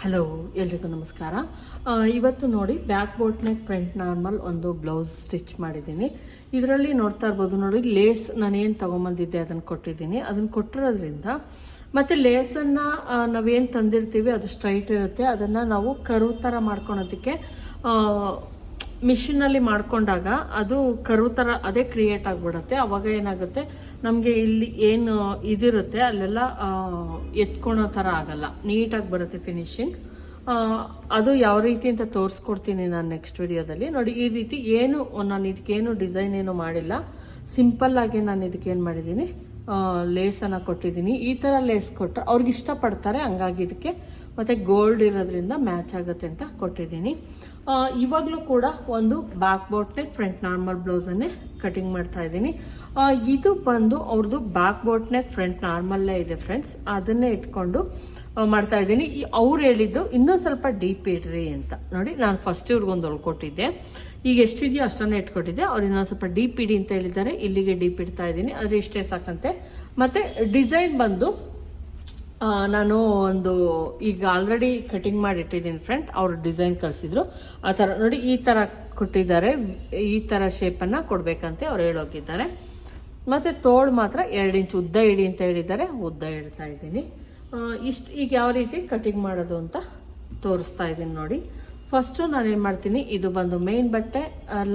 Hello, ಎಲ್ರಿಗೂ ನಮಸ್ಕಾರ. ಇವತ್ತು ನೋಡಿ back boat neck front normal ಒಂದು ಬ್ಲೌಸ್ ಸ್ಟಿಚ್ ಮಾಡಿದ್ದೀನಿ. ಇದರಲ್ಲಿ ನೋಡ್ತಾ ಇರ್ಬೋದು ನೋಡಿ, ಲೇಸ್ ನಾನೇನು ತೊಗೊಂಬಂದಿದ್ದೆ ಅದನ್ನು ಕೊಟ್ಟಿದ್ದೀನಿ. ಅದನ್ನು ಕೊಟ್ಟಿರೋದ್ರಿಂದ ಮತ್ತು ಲೇಸನ್ನು ನಾವೇನು ತಂದಿರ್ತೀವಿ ಅದು ಸ್ಟ್ರೈಟ್ ಇರುತ್ತೆ. ಅದನ್ನು ನಾವು ಕರು ಥರ ಮಾಡ್ಕೊಳೋದಕ್ಕೆ ಮಿಷಿನಲ್ಲಿ ಮಾಡ್ಕೊಂಡಾಗ ಅದು ಕರು ಥರ ಅದೇ ಕ್ರಿಯೇಟ್ ಆಗಿಬಿಡುತ್ತೆ. ಅವಾಗ ಏನಾಗುತ್ತೆ? ನಮಗೆ ಇಲ್ಲಿ ಏನು ಇದಿರುತ್ತೆ, ಅಲ್ಲೆಲ್ಲ ಎತ್ಕೊಳೋ ಥರ ಆಗಲ್ಲ. ನೀಟಾಗಿ ಬರುತ್ತೆ ಫಿನಿಶಿಂಗ್ ಅದು ಯಾವ ರೀತಿ ಅಂತ ತೋರಿಸ್ಕೊಡ್ತೀನಿ ನಾನು ನೆಕ್ಸ್ಟ್ ವಿಡಿಯೋದಲ್ಲಿ ನೋಡಿ, ಈ ರೀತಿ ಏನು, ನಾನು ಇದಕ್ಕೇನು ಡಿಸೈನ್ ಏನು ಮಾಡಿಲ್ಲ. ಸಿಂಪಲ್ ಆಗಿ ನಾನು ಇದಕ್ಕೇನು ಮಾಡಿದ್ದೀನಿ ಲೇಸನ್ನು ಕೊಟ್ಟಿದ್ದೀನಿ ಈ ಥರ ಲೇಸ್ ಕೊಟ್ಟರೆ ಅವ್ರಿಗೆ ಇಷ್ಟಪಡ್ತಾರೆ, ಹಂಗಾಗಿ ಇದಕ್ಕೆ ಮತ್ತು ಗೋಲ್ಡ್ ಇರೋದ್ರಿಂದ ಮ್ಯಾಚ್ ಆಗುತ್ತೆ ಅಂತ ಕೊಟ್ಟಿದ್ದೀನಿ. ಇವಾಗಲೂ ಕೂಡ ಒಂದು back boat neck front normal ಬ್ಲೌಸನ್ನೇ cutting ಮಾಡ್ತಾ ಇದ್ದೀನಿ. ಇದು ಬಂದು ಅವ್ರದ್ದು ಬ್ಯಾಕ್ ಬೋಟ್ನೆ ಫ್ರಂಟ್ ನಾರ್ಮಲ್ಲೇ ಇದೆ ಫ್ರೆಂಡ್ಸ್ ಅದನ್ನೇ ಇಟ್ಕೊಂಡು ಮಾಡ್ತಾ ಇದ್ದೀನಿ. ಅವ್ರು ಹೇಳಿದ್ದು ಇನ್ನೂ ಸ್ವಲ್ಪ ಡೀಪ್ ಇಡ್ರಿ ಅಂತ. ನೋಡಿ, ನಾನು ಫಸ್ಟ್ ಇವ್ರಿಗೊಂದು ಹೊಳ್ಕೊಟ್ಟಿದ್ದೆ ಈಗ ಎಷ್ಟಿದೆಯೋ ಅಷ್ಟನ್ನೇ ಇಟ್ಕೊಟ್ಟಿದ್ದೆ. ಅವ್ರು ಇನ್ನೊಂದು ಸ್ವಲ್ಪ ಡೀಪ್ ಇಡಿ ಅಂತ ಹೇಳಿದ್ದಾರೆ. ಇಲ್ಲಿಗೆ ಡೀಪ್ ಇಡ್ತಾ ಇದ್ದೀನಿ. ಅದು ಇಷ್ಟೇ ಸಾಕಂತೆ. ಮತ್ತು ಡಿಸೈನ್ ಬಂದು ನಾನು ಒಂದು ಈಗ ಆಲ್ರೆಡಿ ಕಟಿಂಗ್ ಮಾಡಿ ಇಟ್ಟಿದ್ದೀನಿ ಫ್ರೆಂಡ್ ಅವರು ಡಿಸೈನ್ ಕಳಿಸಿದ್ರು. ಆ ಥರ ನೋಡಿ, ಈ ಥರ ಕೊಟ್ಟಿದ್ದಾರೆ. ಈ ಥರ ಶೇಪನ್ನು ಕೊಡಬೇಕಂತೆ ಅವ್ರು ಹೇಳೋಗಿದ್ದಾರೆ. ಮತ್ತು ತೋಳು ಮಾತ್ರ ಎರಡು ಇಂಚ್ ಉದ್ದ ಇಡಿ ಅಂತ ಹೇಳಿದ್ದಾರೆ. ಉದ್ದ ಇಡ್ತಾ ಇದ್ದೀನಿ. ಇಷ್ಟು ಈಗ ಯಾವ ರೀತಿ ಕಟಿಂಗ್ ಮಾಡೋದು ಅಂತ ತೋರಿಸ್ತಾ ಇದ್ದೀನಿ ನೋಡಿ. ಫಸ್ಟು ನಾನೇನು ಮಾಡ್ತೀನಿ, ಇದು ಬಂದು ಮೇನ್ ಬಟ್ಟೆ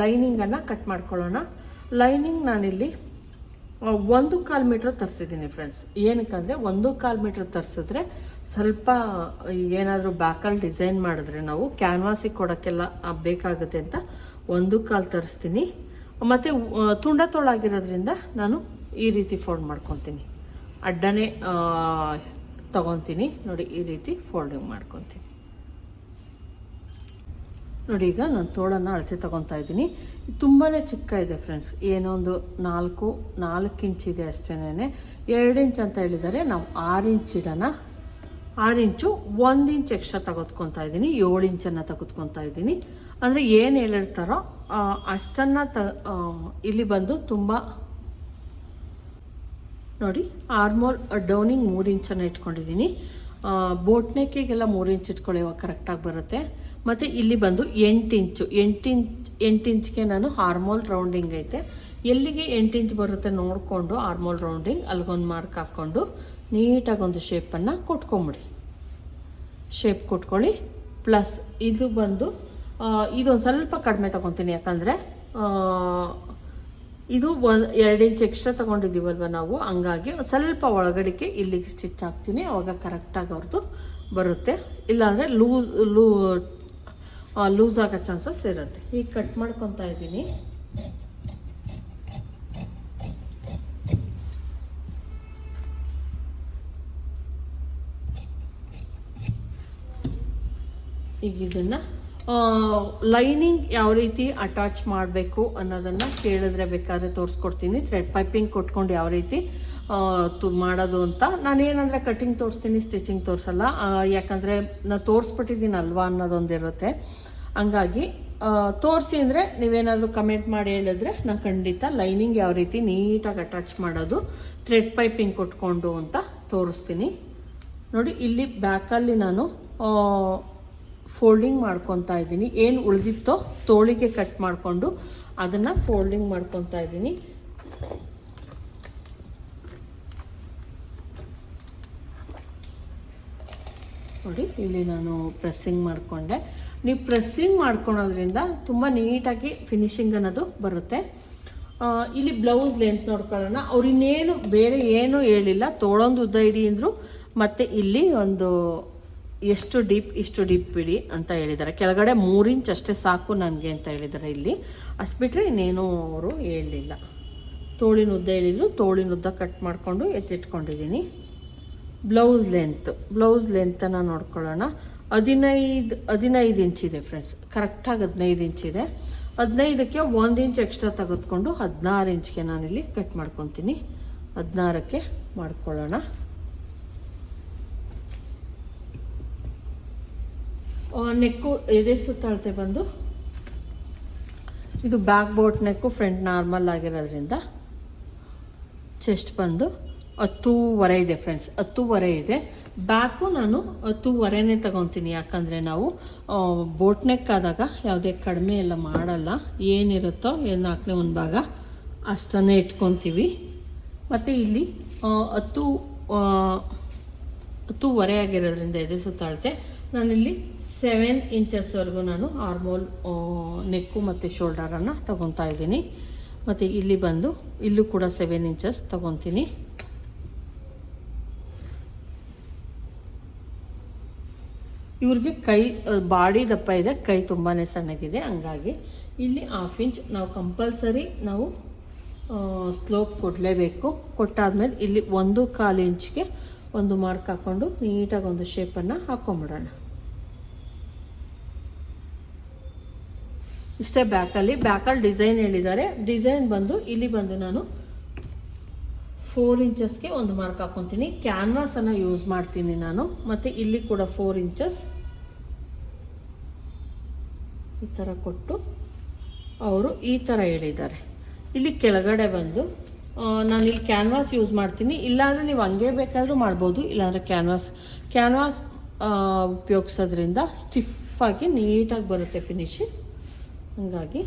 ಲೈನಿಂಗನ್ನು ಕಟ್ ಮಾಡ್ಕೊಳ್ಳೋಣ. ಲೈನಿಂಗ್ ನಾನಿಲ್ಲಿ ಒಂದು ಕಾಲು ಮೀಟ್ರ್ ತರಿಸಿದ್ದೀನಿ ಫ್ರೆಂಡ್ಸ್ ಏನಕ್ಕಂದರೆ, ಒಂದು ಕಾಲು ಮೀಟ್ರ್ ತರಿಸಿದ್ರೆ ಸ್ವಲ್ಪ ಏನಾದರೂ ಬ್ಯಾಕಲ್ಲಿ ಡಿಸೈನ್ ಮಾಡಿದ್ರೆ ನಾವು ಕ್ಯಾನ್ವಾಸಿಗೆ ಕೊಡೋಕ್ಕೆಲ್ಲ ಬೇಕಾಗುತ್ತೆ ಅಂತ ಒಂದು ಕಾಲು ತರಿಸ್ತೀನಿ. ಮತ್ತು ತುಂಡ ತೋಳಾಗಿರೋದ್ರಿಂದ ನಾನು ಈ ರೀತಿ ಫೋಲ್ಡ್ ಮಾಡ್ಕೊತೀನಿ. ಅಡ್ಡನೇ ತಗೊತೀನಿ. ನೋಡಿ, ಈ ರೀತಿ ಫೋಲ್ಡಿಂಗ್ ಮಾಡ್ಕೊತೀನಿ. ನೋಡಿ, ಈಗ ನಾನು ತೋಳನ್ನು ಅಳತೆ ತಗೊತಾ ಇದ್ದೀನಿ. ತುಂಬಾ ಚಿಕ್ಕ ಇದೆ ಫ್ರೆಂಡ್ಸ್ ಏನೋ ಒಂದು ನಾಲ್ಕು ನಾಲ್ಕು ಇಂಚ್ ಇದೆ ಅಷ್ಟೇನೆ ಎರಡು ಇಂಚ್ ಅಂತ ಹೇಳಿದರೆ ನಾವು ಆರು ಇಂಚ್ ಇಡೋಣ. ಆರು ಇಂಚು ಒಂದು ಇಂಚ್ ಎಕ್ಸ್ಟ್ರಾ ತೆಗೆದುಕೊತಾ ಇದ್ದೀನಿ. ಏಳು ಇಂಚನ್ನು ತೆಗೆದುಕೊತಾ ಇದ್ದೀನಿ. ಅಂದರೆ ಏನು ಹೇಳಿರ್ತಾರೋ ಅಷ್ಟನ್ನು ತ ಇಲ್ಲಿ ಬಂದು ತುಂಬ ನೋಡಿ ಆರ್ಮೋಲ್ ಡೌನಿಂಗ್ ಮೂರು ಇಂಚನ್ನು ಇಟ್ಕೊಂಡಿದ್ದೀನಿ. ಬೋಟ್ನೆಕ್ಕಿಗೆಲ್ಲ ಮೂರು ಇಂಚ್ ಇಟ್ಕೊಳ್ಳುವಾಗ ಕರೆಕ್ಟಾಗಿ ಬರುತ್ತೆ. ಮತ್ತು ಇಲ್ಲಿ ಬಂದು ಎಂಟು ಇಂಚು ಎಂಟು ಇಂಚ್ ಎಂಟು ಇಂಚ್ಗೆ ನಾನು ಹಾರ್ಮೋಲ್ ರೌಂಡಿಂಗ್ ಐತೆ. ಎಲ್ಲಿಗೆ ಎಂಟು ಇಂಚ್ ಬರುತ್ತೆ ನೋಡಿಕೊಂಡು ಹಾರ್ಮೋಲ್ ರೌಂಡಿಂಗ್ ಅಲ್ಗೊಂದು ಮಾರ್ಕ್ ಹಾಕ್ಕೊಂಡು ನೀಟಾಗಿ ಒಂದು ಶೇಪನ್ನು ಕೊಟ್ಕೊಂಬಿಡಿ. ಶೇಪ್ ಕೊಟ್ಕೊಳ್ಳಿ. ಪ್ಲಸ್ ಇದು ಬಂದು ಇದೊಂದು ಸ್ವಲ್ಪ ಕಡಿಮೆ ತಗೊತೀನಿ. ಯಾಕಂದರೆ ಇದು ಒಂದು ಎರಡು ಇಂಚ್ ಎಕ್ಸ್ಟ್ರಾ ತೊಗೊಂಡಿದ್ದೀವಲ್ವ ನಾವು? ಹಂಗಾಗಿ ಸ್ವಲ್ಪ ಒಳಗಡೆಗೆ ಇಲ್ಲಿಗೆ ಸ್ಟಿಚ್ ಹಾಕ್ತೀನಿ. ಅವಾಗ ಕರೆಕ್ಟಾಗಿ ಅವ್ರದ್ದು ಬರುತ್ತೆ. ಇಲ್ಲಾಂದರೆ ಲೂಸ್ ಲೂ ಲೂಸ್ ಆಗೋ ಚಾನ್ಸಸ್ ಇರುತ್ತೆ. ಈಗ ಕಟ್ ಮಾಡ್ಕೊತಾ ಇದ್ದೀನಿ. ಈಗ ಇದನ್ನು ಲೈನಿಂಗ್ ಯಾವ ರೀತಿ ಅಟ್ಯಾಚ್ ಮಾಡಬೇಕು ಅನ್ನೋದನ್ನು ಕೇಳಿದ್ರೆ ಬೇಕಾದ್ರೆ ತೋರಿಸ್ಕೊಡ್ತೀನಿ. ಥ್ರೆಡ್ ಪೈಪಿಂಗ್ ಕೊಟ್ಕೊಂಡು ಯಾವ ರೀತಿ ತು- ಮಾಡೋದು ಅಂತ. ನಾನೇನಂದರೆ ಕಟಿಂಗ್ ತೋರಿಸ್ತೀನಿ ಸ್ಟಿಚಿಂಗ್ ತೋರಿಸಲ್ಲ. ಯಾಕಂದರೆ ನಾನು ತೋರಿಸ್ಬಿಟ್ಟಿದ್ದೀನಿ ಅಲ್ವಾ ಅನ್ನೋದೊಂದಿರುತ್ತೆ. ಹಂಗಾಗಿ ತೋರಿಸಿ ಅಂದರೆ ನೀವೇನಾದರೂ ಕಮೆಂಟ್ ಮಾಡಿ ಹೇಳಿದ್ರೆ ನಾನು ಖಂಡಿತ ಲೈನಿಂಗ್ ಯಾವ ರೀತಿ ನೀಟಾಗಿ ಅಟ್ಯಾಚ್ ಮಾಡೋದು ಥ್ರೆಡ್ ಪೈಪಿಂಗ್ ಕೊಟ್ಕೊಂಡು ಅಂತ ತೋರಿಸ್ತೀನಿ. ನೋಡಿ, ಇಲ್ಲಿ ಬ್ಯಾಕಲ್ಲಿ ನಾನು ಫೋಲ್ಡಿಂಗ್ ಮಾಡ್ಕೊತಾ ಇದ್ದೀನಿ. ಏನು ಉಳಿದಿತ್ತೋ ತೋಳಿಗೆ ಕಟ್ ಮಾಡಿಕೊಂಡು ಅದನ್ನು ಫೋಲ್ಡಿಂಗ್ ಮಾಡ್ಕೊತಾ ಇದ್ದೀನಿ. ನೋಡಿ, ಇಲ್ಲಿ ನಾನು ಪ್ರೆಸ್ಸಿಂಗ್ ಮಾಡಿಕೊಂಡೆ. ನೀವು ಪ್ರೆಸ್ಸಿಂಗ್ ಮಾಡ್ಕೊಳೋದ್ರಿಂದ ತುಂಬ ನೀಟಾಗಿ ಫಿನಿಶಿಂಗ್ ಅನ್ನೋದು ಬರುತ್ತೆ. ಇಲ್ಲಿ ಬ್ಲೌಸ್ ಲೆಂತ್ ನೋಡ್ಕೊಳ್ಳೋಣ. ಅವ್ರು ಇನ್ನೇನು ಬೇರೆ ಏನೂ ಹೇಳಿಲ್ಲ. ತೋಳೊಂದು ಉದ್ದ ಇಡಿ ಅಂದರು, ಮತ್ತು ಇಲ್ಲಿ ಒಂದು ಎಷ್ಟು ಡೀಪ್, ಇಷ್ಟು ಡೀಪ್ ಬಿಡಿ ಅಂತ ಹೇಳಿದ್ದಾರೆ. ಕೆಳಗಡೆ ಮೂರು ಇಂಚ್ ಅಷ್ಟೇ ಸಾಕು ನನಗೆ ಅಂತ ಹೇಳಿದ್ದಾರೆ ಇಲ್ಲಿ. ಅಷ್ಟು ಬಿಟ್ಟರೆ ಇನ್ನೇನು ಅವರು ಹೇಳಲಿಲ್ಲ ತೋಳಿನ ಉದ್ದ ಹೇಳಿದರು, ತೋಳಿನ ಉದ್ದ ಕಟ್ ಮಾಡಿಕೊಂಡು ಎತ್ತಿಟ್ಕೊಂಡಿದ್ದೀನಿ. ಬ್ಲೌಸ್ ಲೆಂತ್, ಬ್ಲೌಸ್ ಲೆಂತನ್ನು ನೋಡ್ಕೊಳ್ಳೋಣ. ಹದಿನೈದು ಹದಿನೈದು ಇಂಚ್ ಇದೆ ಫ್ರೆಂಡ್ಸ್. ಕರೆಕ್ಟಾಗಿ ಹದಿನೈದು ಇಂಚ್ ಇದೆ. ಹದಿನೈದಕ್ಕೆ ಒಂದು ಇಂಚ್ ಎಕ್ಸ್ಟ್ರಾ ತೆಗೆದುಕೊಂಡು ಹದಿನಾರು ಇಂಚ್ಗೆ ನಾನಿಲ್ಲಿ ಕಟ್ ಮಾಡ್ಕೊತೀನಿ. ಹದಿನಾರಕ್ಕೆ ಮಾಡ್ಕೊಳ್ಳೋಣ. ನೆಕ್ಕು ಎದೆ ಸುತ್ತಳತೆ ಬಂದು. ಇದು back boat neck front normal ಆಗಿರೋದ್ರಿಂದ ಚೆಸ್ಟ್ ಬಂದು ಹತ್ತೂವರೆ ಇದೆ ಫ್ರೆಂಡ್ಸ್, ಹತ್ತೂವರೆ ಇದೆ. ಬ್ಯಾಕು ನಾನು ಹತ್ತೂವರೆನೇ ತಗೊತೀನಿ, ಯಾಕಂದರೆ ನಾವು ಬೋಟ್ ನೆಕ್ ಆದಾಗ ಯಾವುದೇ ಕಡಿಮೆ ಎಲ್ಲ ಮಾಡಲ್ಲ, ಏನಿರುತ್ತೋ ಏನು ನಾಲ್ಕನೇ ಒಂದು ಭಾಗ ಅಷ್ಟನ್ನೇ ಇಟ್ಕೊತೀವಿ. ಮತ್ತು ಇಲ್ಲಿ ಹತ್ತು ಹತ್ತೂವರೆ ಆಗಿರೋದ್ರಿಂದ ಎದೆ ಸುತ್ತಾಳುತ್ತೆ ನಾನಿಲ್ಲಿ ಸೆವೆನ್ ಇಂಚಸ್ವರೆಗೂ ನಾನು ಆರ್ಮೋಲ್ ನೆಕ್ಕು ಮತ್ತು ಶೋಲ್ಡರನ್ನು ತಗೊತಾ ಇದ್ದೀನಿ. ಮತ್ತು ಇಲ್ಲಿ ಬಂದು ಇಲ್ಲೂ ಕೂಡ ಸೆವೆನ್ ಇಂಚಸ್ ತಗೊತೀನಿ. ಇವ್ರಿಗೆ ಕೈ ಬಾಡಿ ದಪ್ಪ ಇದೆ, ಕೈ ತುಂಬಾ ಸಣ್ಣಗಿದೆ, ಹಂಗಾಗಿ ಇಲ್ಲಿ ಹಾಫ್ ಇಂಚ್ ನಾವು ಕಂಪಲ್ಸರಿ ನಾವು ಸ್ಲೋಪ್ ಕೊಡಲೇಬೇಕು. ಕೊಟ್ಟಾದ್ಮೇಲೆ ಇಲ್ಲಿ ಒಂದು ಕಾಲು ಇಂಚ್ಗೆ ಒಂದು ಮಾರ್ಕ್ ಹಾಕ್ಕೊಂಡು ನೀಟಾಗಿ ಒಂದು ಶೇಪನ್ನು ಹಾಕೊಂಬಿಡೋಣ. ಇಷ್ಟೇ ಬ್ಯಾಕಲ್ಲಿ ಬ್ಯಾಕಲ್ಲಿ ಡಿಸೈನ್ ಹೇಳಿದ್ದಾರೆ. ಡಿಸೈನ್ ಬಂದು, ಇಲ್ಲಿ ಬಂದು ನಾನು ಫೋರ್ ಇಂಚಸ್ಗೆ ಒಂದು ಮಾರ್ಕ್ ಹಾಕೊತೀನಿ. ಕ್ಯಾನ್ವಾಸನ್ನು ಯೂಸ್ ಮಾಡ್ತೀನಿ ನಾನು. ಮತ್ತು ಇಲ್ಲಿ ಕೂಡ ಫೋರ್ ಇಂಚಸ್ ಈ ಥರ ಕೊಟ್ಟು ಅವರು ಈ ಥರ ಹೇಳಿದ್ದಾರೆ. ಇಲ್ಲಿ ಕೆಳಗಡೆ ಬಂದು ನಾನು ಇಲ್ಲಿ ಕ್ಯಾನ್ವಾಸ್ ಯೂಸ್ ಮಾಡ್ತೀನಿ. ಇಲ್ಲಾಂದರೆ ನೀವು ಹಂಗೆ ಬೇಕಾದರೂ ಮಾಡ್ಬೋದು. ಇಲ್ಲಾಂದರೆ ಕ್ಯಾನ್ವಾಸ್ ಕ್ಯಾನ್ವಾಸ್ ಉಪಯೋಗಿಸೋದ್ರಿಂದ ಸ್ಟಿಫ್ ಆಗಿ ನೀಟಾಗಿ ಬರುತ್ತೆ ಫಿನಿಶಿಂಗ್ ಹಂಗಾಗಿ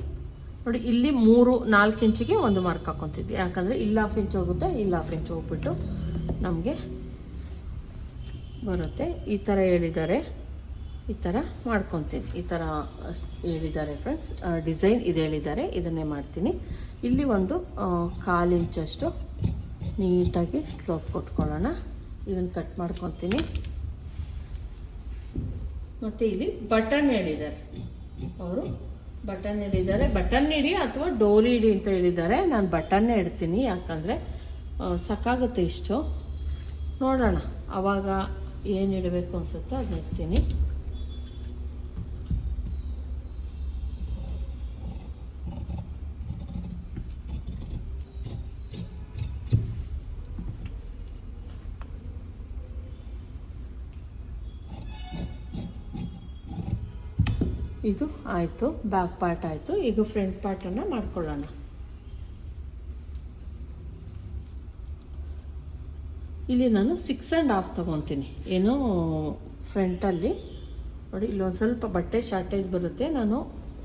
ನೋಡಿ, ಇಲ್ಲಿ ಮೂರು, ನಾಲ್ಕು ಇಂಚಿಗೆ ಒಂದು ಮಾರ್ಕ್ ಹಾಕೊತಿದ್ವಿ. ಯಾಕಂದರೆ ಇಲ್ಲಿ ಹಾಫ್ ಇಂಚ್ ಹೋಗುತ್ತೆ, ಇಲ್ಲಿ ಹಾಫ್ ಇಂಚ್ ಹೋಗ್ಬಿಟ್ಟು ನಮಗೆ ಬರುತ್ತೆ. ಈ ಥರ ಹೇಳಿದ್ದಾರೆ. ಈ ಥರ ಮಾಡ್ಕೊತೀನಿ. ಈ ಥರ ಹೇಳಿದ್ದಾರೆ ಫ್ರೆಂಡ್ಸ್ ಡಿಸೈನ್ ಇದು ಹೇಳಿದ್ದಾರೆ. ಇದನ್ನೇ ಮಾಡ್ತೀನಿ. ಇಲ್ಲಿ ಒಂದು ಕಾಲು ಇಂಚಷ್ಟು ನೀಟಾಗಿ ಸ್ಲೋಪ್ ಕೊಟ್ಕೊಳ್ಳೋಣ. ಇದನ್ನು ಕಟ್ ಮಾಡ್ಕೊತೀನಿ. ಮತ್ತು ಇಲ್ಲಿ ಬಟನ್ ಹೇಳಿದ್ದಾರೆ. ಅವರು ಬಟನ್ ಹಿಡಿದ್ದಾರೆ ಬಟನ್ ಹಿಡಿ ಅಥವಾ ಡೋರಿ ಹಿಡಿ ಅಂತ ಹೇಳಿದ್ದಾರೆ. ನಾನು ಬಟನ್ನೇ ಇಡ್ತೀನಿ. ಯಾಕಂದರೆ ಸಾಕಾಗುತ್ತೆ ಇಷ್ಟು. ನೋಡೋಣ. ಅವಾಗ ಏನು ಇಡಬೇಕು ಅನಿಸುತ್ತೋ ಅದನ್ನ ಇಡ್ತೀನಿ. ಇದು ಆಯಿತು ಬ್ಯಾಕ್ ಪಾರ್ಟ್ ಆಯಿತು. ಈಗ ಫ್ರಂಟ್ ಪಾರ್ಟನ್ನು ಮಾಡ್ಕೊಳ್ಳೋಣ. ಇಲ್ಲಿ ನಾನು ಸಿಕ್ಸ್ ಆ್ಯಂಡ್ ಹಾಫ್ ತೊಗೊತೀನಿ. ಏನು ಫ್ರಂಟಲ್ಲಿ ನೋಡಿ ಇಲ್ಲೊಂದು ಸ್ವಲ್ಪ ಬಟ್ಟೆ ಶಾರ್ಟೇಜ್ ಬರುತ್ತೆ. ನಾನು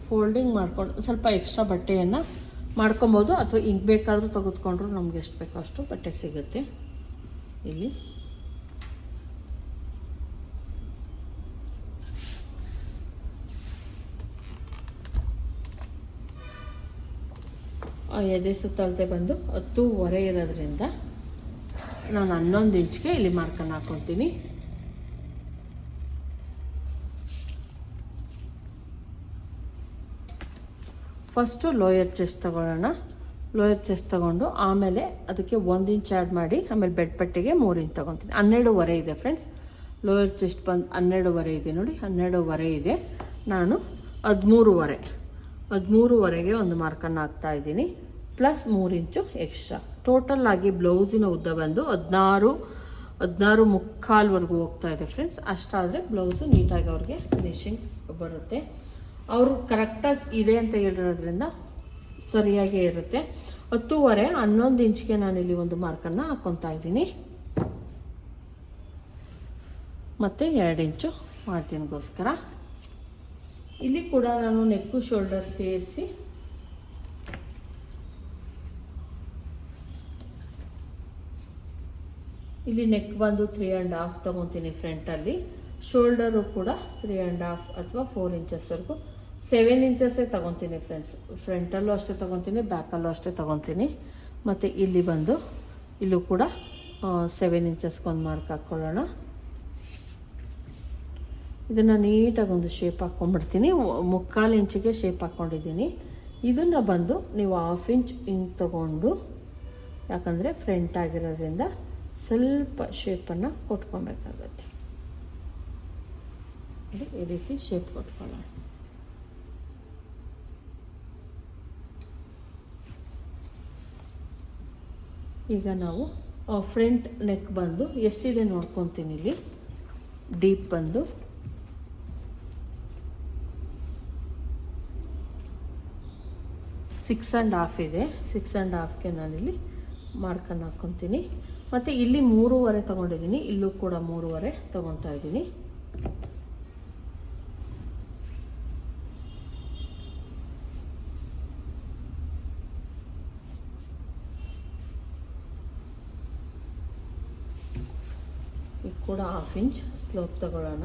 ಫೋಲ್ಡಿಂಗ್ ಮಾಡ್ಕೊಂಡು, ಸ್ವಲ್ಪ ಎಕ್ಸ್ಟ್ರಾ ಬಟ್ಟೆಯನ್ನು ಮಾಡ್ಕೊಬೋದು. ಅಥವಾ ಹಿಂಗೆ ಬೇಕಾದರೂ ತೆಗೆದುಕೊಂಡ್ರು ನಮ್ಗೆ ಎಷ್ಟು ಬೇಕೋ ಅಷ್ಟು ಬಟ್ಟೆ ಸಿಗುತ್ತೆ. ಇಲ್ಲಿ. ಎದೆ ಸುತ್ತಳತೆ ಬಂದು ಹತ್ತೂವರೆ ಇರೋದ್ರಿಂದ ನಾನು ಹನ್ನೊಂದು ಇಂಚ್ಗೆ ಇಲ್ಲಿ ಮಾರ್ಕನ್ನು ಹಾಕೊತೀನಿ ಫಸ್ಟು ಲೋಯರ್ ಚೆಸ್ಟ್ ತಗೊಳ್ಳೋಣ. ಲೋಯರ್ ಚೆಸ್ಟ್ ತಗೊಂಡು ಆಮೇಲೆ ಅದಕ್ಕೆ ಒಂದು ಇಂಚ್ ಆ್ಯಡ್ ಮಾಡಿ, ಆಮೇಲೆ ಬೆಡ್ ಪಟ್ಟಿಗೆ ಮೂರು ಇಂಚ್ ತೊಗೊತೀನಿ. ಹನ್ನೆರಡುವರೆ ಇದೆ ಫ್ರೆಂಡ್ಸ್ ಲೋಯರ್ ಚೆಸ್ಟ್ ಬಂದು ಹನ್ನೆರಡುವರೆ ಇದೆ ನೋಡಿ, ಹನ್ನೆರಡುವರೆ ಇದೆ. ನಾನು ಹದಿಮೂರುವರೆ. ಹದಿಮೂರುವರೆಗೆ ಒಂದು ಮಾರ್ಕನ್ನು ಹಾಕ್ತಾ ಇದ್ದೀನಿ. ಪ್ಲಸ್ ಮೂರು ಇಂಚು ಎಕ್ಸ್ಟ್ರಾ. ಟೋಟಲ್ ಆಗಿ ಬ್ಲೌಸಿನ ಉದ್ದ ಬಂದು ಹದಿನಾರು ಹದಿನಾರು ಮುಕ್ಕಾಲ್ವರೆಗೂ ಹೋಗ್ತಾ ಇದೆ ಫ್ರೆಂಡ್ಸ್ ಅಷ್ಟಾದರೆ ಬ್ಲೌಸು ನೀಟಾಗಿ ಅವ್ರಿಗೆ ಫಿನಿಶಿಂಗ್ ಬರುತ್ತೆ. ಅವರು ಕರೆಕ್ಟಾಗಿ ಇದೆ ಅಂತ ಹೇಳಿರೋದ್ರಿಂದ ಸರಿಯಾಗೇ ಇರುತ್ತೆ. ಹತ್ತೂವರೆ, ಹನ್ನೊಂದು ಇಂಚ್ಗೆ ಇಲ್ಲಿ ಒಂದು ಮಾರ್ಕನ್ನು ಹಾಕ್ಕೊತಾ ಇದ್ದೀನಿ. ಮತ್ತು ಎರಡು ಇಂಚು ಮಾರ್ಜಿನ್ಗೋಸ್ಕರ ಇಲ್ಲಿ ಕೂಡ ನಾನು ನೆಕ್ಕು ಶೋಲ್ಡರ್ ಸೇರಿಸಿ. ಇಲ್ಲಿ ನೆಕ್ ಬಂದು ತ್ರೀ ಆ್ಯಂಡ್ ಹಾಫ್ ತೊಗೊತೀನಿ ಫ್ರಂಟಲ್ಲಿ ಶೋಲ್ಡರು ಕೂಡ ತ್ರೀ ಆ್ಯಂಡ್ ಹಾಫ್ ಅಥವಾ ಫೋರ್ ಇಂಚಸ್ವರೆಗೂ ಸೆವೆನ್ ಇಂಚಸ್ಸೇ ತೊಗೊತೀನಿ ಫ್ರೆಂಡ್ಸ್ ಫ್ರಂಟಲ್ಲೂ ಅಷ್ಟೇ ತೊಗೊತೀನಿ ಬ್ಯಾಕಲ್ಲೂ ಅಷ್ಟೇ ತೊಗೊತೀನಿ. ಮತ್ತು ಇಲ್ಲಿ ಬಂದು ಇಲ್ಲೂ ಕೂಡ ಸೆವೆನ್ ಇಂಚಸ್ಗೊಂದು ಮಾರ್ಕ್ ಹಾಕ್ಕೊಳ್ಳೋಣ ಇದನ್ನು ನೀಟಾಗಿ ಒಂದು ಶೇಪ್ ಹಾಕ್ಕೊಂಡ್ಬಿಡ್ತೀನಿ ಮುಕ್ಕಾಲು ಇಂಚಿಗೆ ಶೇಪ್ ಹಾಕ್ಕೊಂಡಿದ್ದೀನಿ ಇದನ್ನು ಬಂದು ನೀವು ಹಾಫ್ ಇಂಚ್ ಹಿಂಗೆ ತಗೊಂಡು, ಯಾಕಂದರೆ ಫ್ರಂಟ್ ಆಗಿರೋದ್ರಿಂದ ಸ್ವಲ್ಪ ಶೇಪನ್ನು ಕೊಟ್ಕೊಬೇಕಾಗತ್ತೆ. ಈ ರೀತಿ ಶೇಪ್ ಕೊಟ್ಕೊಳ್ಳೋಣ. ಈಗ ನಾವು ಫ್ರಂಟ್ ನೆಕ್ ಬಂದು ಎಷ್ಟಿದೆ ನೋಡ್ಕೊತೀನಿ ಇಲ್ಲಿ. ಡೀಪ್ ಬಂದು ಸಿಕ್ಸ್ ಆ್ಯಂಡ್ ಹಾಫ್ ಇದೆ. ಸಿಕ್ಸ್ ಆ್ಯಂಡ್ ಹಾಫ್ಗೆ ನಾನಿಲ್ಲಿ ಮಾರ್ಕನ್ನು ಹಾಕ್ಕೊತೀನಿ ಮತ್ತು ಇಲ್ಲಿ ಮೂರುವರೆ ತೊಗೊಂಡಿದ್ದೀನಿ. ಇಲ್ಲೂ ಕೂಡ ಮೂರುವರೆ ತೊಗೊತಾ ಇದ್ದೀನಿ. ಇದು ಕೂಡ ಹಾಫ್ ಇಂಚ್ ಸ್ಲೋಪ್ ತಗೊಳ್ಳೋಣ.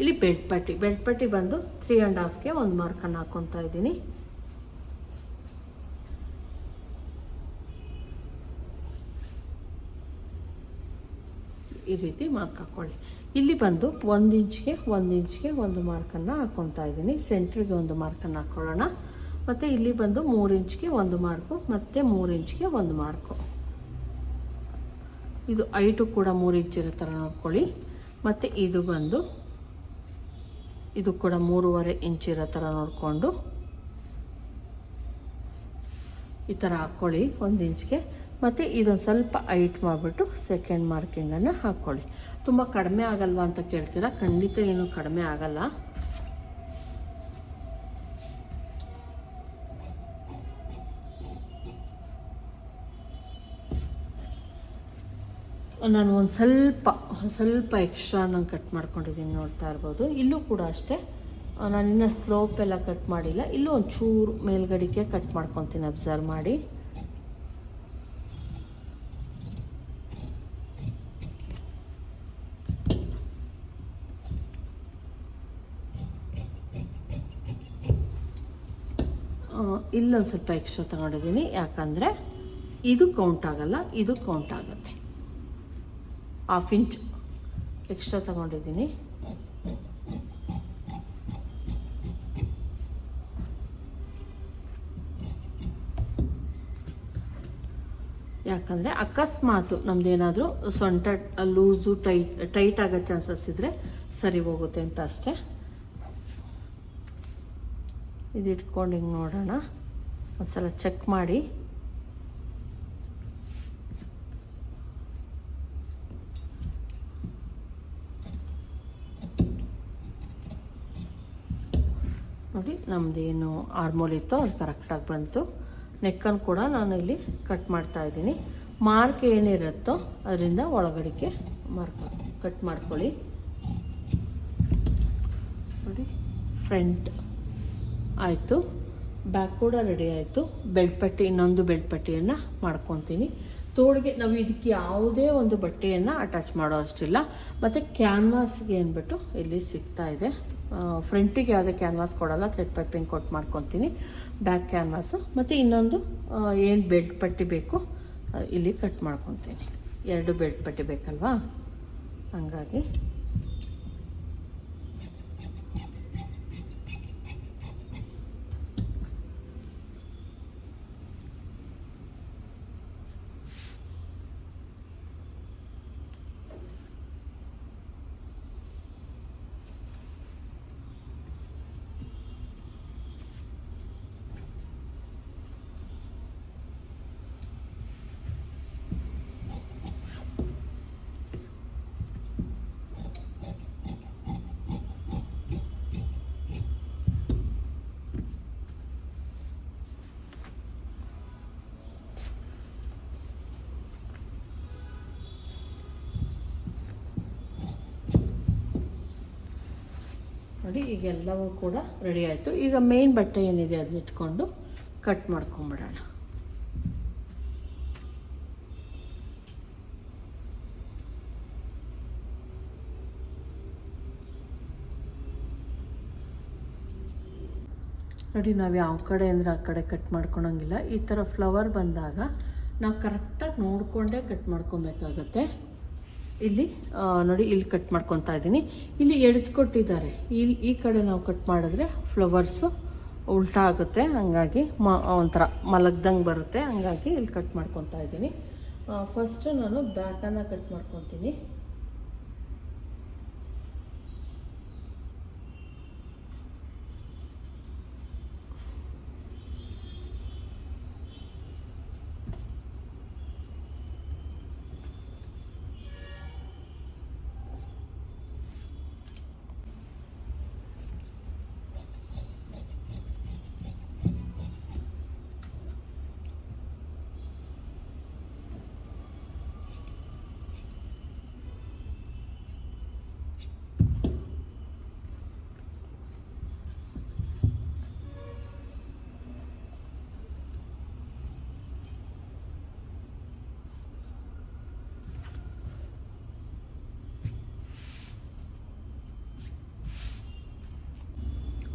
ಇಲ್ಲಿ ಬೆಡ್ ಪಟ್ಟಿ. ಬೆಡ್ ಪಟ್ಟಿ ಬಂದು ತ್ರೀ ಆ್ಯಂಡ್ ಹಾಫ್ಗೆ ಒಂದು ಮಾರ್ಕನ್ನು ಹಾಕ್ಕೊತಾ ಇದ್ದೀನಿ. ಈ ರೀತಿ ಮಾರ್ಕ್ ಹಾಕ್ಕೊಳ್ಳಿ ಇಲ್ಲಿ ಬಂದು ಒಂದು ಇಂಚ್ಗೆ ಒಂದು ಇಂಚ್ಗೆ ಒಂದು ಮಾರ್ಕನ್ನು ಹಾಕ್ಕೊತಾ ಇದ್ದೀನಿ. ಸೆಂಟ್ರಿಗೆ ಒಂದು ಮಾರ್ಕನ್ನು ಹಾಕ್ಕೊಳ್ಳೋಣ ಮತ್ತು ಇಲ್ಲಿ ಬಂದು ಮೂರು ಇಂಚ್ಗೆ ಒಂದು ಮಾರ್ಕು ಮತ್ತು ಮೂರು ಇಂಚ್ಗೆ ಒಂದು ಮಾರ್ಕು ಇದು ಐಟು ಕೂಡ ಮೂರು ಇಂಚ್ ಇರೋ ಥರ ನೋಡ್ಕೊಳ್ಳಿ. ಮತ್ತು ಇದು ಬಂದು ಇದು ಕೂಡ ಮೂರುವರೆ ಇಂಚ್ ಇರೋ ಥರ ನೋಡಿಕೊಂಡು ಈ ಥರ ಹಾಕ್ಕೊಳ್ಳಿ ಒಂದು ಇಂಚ್ಗೆ. ಮತ್ತು ಇದೊಂದು ಸ್ವಲ್ಪ ಐಟ್ ಮಾಡಿಬಿಟ್ಟು ಸೆಕೆಂಡ್ ಮಾರ್ಕಿಂಗನ್ನು ಹಾಕ್ಕೊಳ್ಳಿ ತುಂಬ ಕಡಿಮೆ ಆಗಲ್ವಾ ಅಂತ ಕೇಳ್ತೀರಾ? ಖಂಡಿತ ಏನು ಕಡಿಮೆ ಆಗಲ್ಲ. ನಾನು ಒಂದು ಸ್ವಲ್ಪ ಸ್ವಲ್ಪ ಎಕ್ಸ್ಟ್ರಾ ನಾನು ಕಟ್ ಮಾಡ್ಕೊಂಡಿದ್ದೀನಿ ನೋಡ್ತಾ ಇರ್ಬೋದು. ಇಲ್ಲೂ ಕೂಡ ಅಷ್ಟೇ. ನಾನು ಇನ್ನೂ ಸ್ಲೋಪ್ ಎಲ್ಲ ಕಟ್ ಮಾಡಿಲ್ಲ. ಇಲ್ಲೂ ಒಂದು ಚೂರು ಕಟ್ ಮಾಡ್ಕೊತೀನಿ ಅಬ್ಸರ್ವ್ ಮಾಡಿ. ಇಲ್ಲೊಂದು ಸ್ವಲ್ಪ ಎಕ್ಸ್ಟ್ರಾ ತಗೊಂಡಿದ್ದೀನಿ. ಯಾಕಂದರೆ ಇದು ಕೌಂಟ್ ಆಗಲ್ಲ, ಇದು ಕೌಂಟ್ ಆಗುತ್ತೆ. ಹಾಫ್ ಇಂಚ್ ಎಕ್ಸ್ಟ್ರಾ ತಗೊಂಡಿದ್ದೀನಿ. ಯಾಕಂದರೆ ಅಕಸ್ಮಾತು ನಮ್ದೇನಾದರೂ ಸೊಂಟ ಲೂಸು ಟೈಟ್ ಟೈಟ್ ಆಗೋ ಚಾನ್ಸಸ್ ಇದ್ದರೆ ಸರಿ ಹೋಗುತ್ತೆ ಅಂತ ಅಷ್ಟೇ. ಇದು ಇಟ್ಕೊಂಡು ಹಿಂಗೆ ನೋಡೋಣ. ಒಂದ್ಸಲ ಚೆಕ್ ಮಾಡಿ. ನೋಡಿ ನಮ್ಮದೇನು ಆರ್ಮೋಲ್ ಇತ್ತು ಅದು ಕರೆಕ್ಟಾಗಿ ಬಂತು. ನೆಕ್ಕನ್ನು ಕೂಡ ನಾನು ಇಲ್ಲಿ ಕಟ್ ಮಾಡ್ತಾ ಇದ್ದೀನಿ. ಮಾರ್ಕ್ ಏನಿರುತ್ತೋ ಅದರಿಂದ ಒಳಗಡೆಗೆ ಮಾರ್ಕ್ ಕಟ್ ಮಾಡ್ಕೊಳ್ಳಿ. ನೋಡಿ ಫ್ರಂಟ್ ಆಯಿತು. ಬ್ಯಾಕ್ ಕೂಡ ರೆಡಿ ಆಯಿತು. ಬೆಡ್ ಪಟ್ಟಿ, ಇನ್ನೊಂದು ಬೆಡ್ ಪಟ್ಟಿಯನ್ನು ಮಾಡ್ಕೊತೀನಿ. ತೋಳಿಗೆ ನಾವು ಇದಕ್ಕೆ ಯಾವುದೇ ಒಂದು ಬಟ್ಟೆಯನ್ನು ಅಟ್ಯಾಚ್ ಮಾಡೋ ಅಷ್ಟಿಲ್ಲ. ಮತ್ತು ಕ್ಯಾನ್ವಾಸ್ಗೆ ಅಂದ್ಬಿಟ್ಟು ಇಲ್ಲಿ ಸಿಗ್ತಾ ಇದೆ. ಫ್ರಂಟಿಗೆ ಯಾವುದೇ ಕ್ಯಾನ್ವಾಸ್ ಕೊಡೋಲ್ಲ ಥ್ರೆಡ್ ಪೈಪಿಂಗ್ ಕೊಟ್ಟು ಮಾಡ್ಕೊತೀನಿ. ಬ್ಯಾಕ್ ಕ್ಯಾನ್ವಾಸು ಮತ್ತು ಇನ್ನೊಂದು ಏನು ಬೆಲ್ಟ್ ಪಟ್ಟಿ ಬೇಕು ಇಲ್ಲಿ ಕಟ್ ಮಾಡ್ಕೊತೀನಿ. ಎರಡು ಬೆಲ್ಟ್ ಪಟ್ಟಿ ಬೇಕಲ್ವಾ? ಹಂಗಾಗಿ. ನೋಡಿ ಈಗ ಎಲ್ಲವೂ ಕೂಡ ರೆಡಿ ಆಯಿತು. ಈಗ ಮೇನ್ ಬಟ್ಟೆ ಏನಿದೆ ಅದನ್ನ ಇಟ್ಕೊಂಡು ಕಟ್ ಮಾಡ್ಕೊಂಬಿಡೋಣ. ನೋಡಿ, ನಾವು ಯಾವ ಕಡೆ ಅಂದರೆ ಆ ಕಡೆ ಕಟ್ ಮಾಡ್ಕೊಳಂಗಿಲ್ಲ. ಈ ಥರ ಫ್ಲವರ್ ಬಂದಾಗ ನಾವು ಕರೆಕ್ಟಾಗಿ ನೋಡಿಕೊಂಡೇ ಕಟ್ ಮಾಡ್ಕೊಬೇಕಾಗತ್ತೆ. ಇಲ್ಲಿ ನೋಡಿ, ಇಲ್ಲಿ ಕಟ್ ಮಾಡ್ಕೊತಾ ಇದ್ದೀನಿ. ಇಲ್ಲಿ ಎಡ್ಜ್ಕೊಟ್ಟಿದ್ದಾರೆ ಇಲ್ಲಿ ಈ ಕಡೆ ನಾವು ಕಟ್ ಮಾಡಿದ್ರೆ ಫ್ಲವರ್ಸು ಉಲ್ಟಾ ಆಗುತ್ತೆ. ಹಂಗಾಗಿ ಮ ಒಂಥರ ಮಲಗ್ದಂಗೆ ಬರುತ್ತೆ. ಹಂಗಾಗಿ ಇಲ್ಲಿ ಕಟ್ ಮಾಡ್ಕೊತಾ ಇದ್ದೀನಿ. ಫಸ್ಟು ನಾನು ಬ್ಯಾಕನ್ನು ಕಟ್ ಮಾಡ್ಕೊತೀನಿ.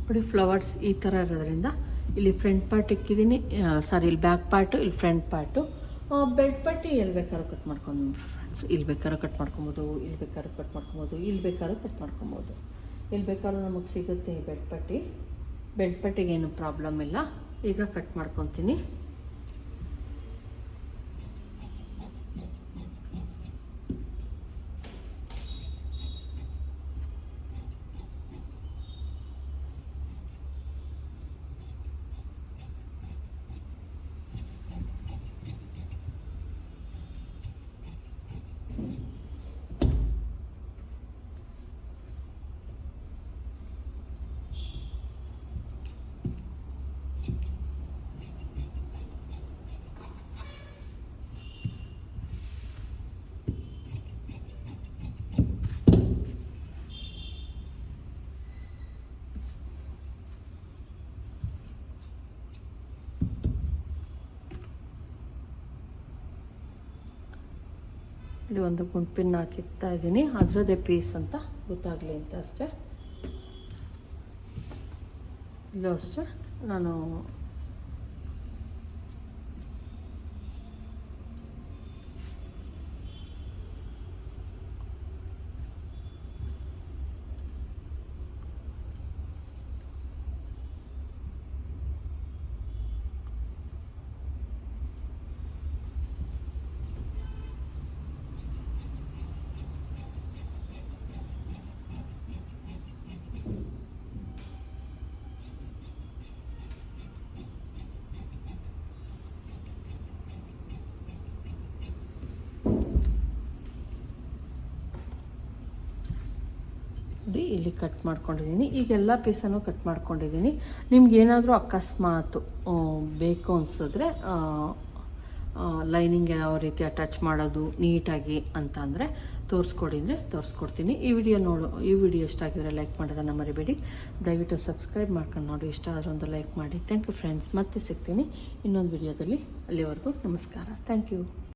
ನೋಡಿ ಫ್ಲವರ್ಸ್ ಈ ಥರ ಇರೋದ್ರಿಂದ ಇಲ್ಲಿ ಫ್ರಂಟ್ ಪಾರ್ಟ್ ಇಕ್ಕಿದ್ದೀನಿ ಸಾರಿ ಇಲ್ಲಿ ಬ್ಯಾಕ್ ಪಾರ್ಟು ಇಲ್ಲಿ ಫ್ರಂಟ್ ಪಾರ್ಟು ಬೆಲ್ಟ್ ಪಟ್ಟಿ ಎಲ್ಲಿ ಬೇಕಾದ್ರೂ ಕಟ್ ಮಾಡ್ಕೊಂಡು ಫ್ರೆಂಡ್ಸ್ ಇಲ್ಲಿ ಬೇಕಾದ್ರೂ ಕಟ್ ಮಾಡ್ಕೊಬೋದು, ಇಲ್ಲಿ ಬೇಕಾದ್ರೂ ಕಟ್ ಮಾಡ್ಕೊಬೋದು, ಇಲ್ಲಿ ಬೇಕಾದ್ರೂ ಕಟ್ ಮಾಡ್ಕೊಬೋದು. ಇಲ್ಲಿ ಬೇಕಾದ್ರೂ ನಮಗೆ ಸಿಗುತ್ತೆ ಈ ಬೆಲ್ಟ್ ಪಟ್ಟಿ. ಬೆಲ್ಟ್ ಪಟ್ಟಿಗೆ ಏನು ಪ್ರಾಬ್ಲಮ್ ಇಲ್ಲ. ಈಗ ಕಟ್ ಮಾಡ್ಕೊತೀನಿ. ಇಲ್ಲಿ ಒಂದು ಗುಂಪಿನ ಹಾಕಿಕ್ತಾ ಇದ್ದೀನಿ. ಅದರದ್ದೇ ಪೀಸ್ ಅಂತ ಗೊತ್ತಾಗಲಿ ಅಂತ ಅಷ್ಟೇ. ಇಲ್ಲೂ ಅಷ್ಟೇ. ನಾನು ಇಲ್ಲಿ ಕಟ್ ಮಾಡ್ಕೊಂಡಿದ್ದೀನಿ. ಈಗ ಎಲ್ಲ ಪೀಸನ್ನು ಕಟ್ ಮಾಡ್ಕೊಂಡಿದ್ದೀನಿ. ನಿಮ್ಗೆ ಏನಾದರೂ ಅಕಸ್ಮಾತು ಬೇಕು ಅನಿಸಿದ್ರೆ ಲೈನಿಂಗ್ ಯಾವ ರೀತಿ ಅಟ್ಯಾಚ್ ಮಾಡೋದು, ನೀಟಾಗಿ ಅಂತ ಅಂದರೆ ತೋರಿಸ್ಕೊಡಿದ್ರೆ ತೋರಿಸ್ಕೊಡ್ತೀನಿ. ಈ ವಿಡಿಯೋ ನೋಡು, ಈ ವಿಡಿಯೋ ಇಷ್ಟ ಆಗಿದ್ರೆ ಲೈಕ್ ಮಾಡೋದನ್ನು ಮರಿಬೇಡಿ. ದಯವಿಟ್ಟು ಸಬ್ಸ್ಕ್ರೈಬ್ ಮಾಡ್ಕೊಂಡು ನೋಡಿ, ಇಷ್ಟ ಆದ್ರೆ ಒಂದು ಲೈಕ್ ಮಾಡಿ. ಥ್ಯಾಂಕ್ ಯು ಫ್ರೆಂಡ್ಸ್ ಮತ್ತೆ ಸಿಗ್ತೀನಿ ಇನ್ನೊಂದು ವಿಡಿಯೋದಲ್ಲಿ ಅಲ್ಲಿವರೆಗೂ. ನಮಸ್ಕಾರ. Thank you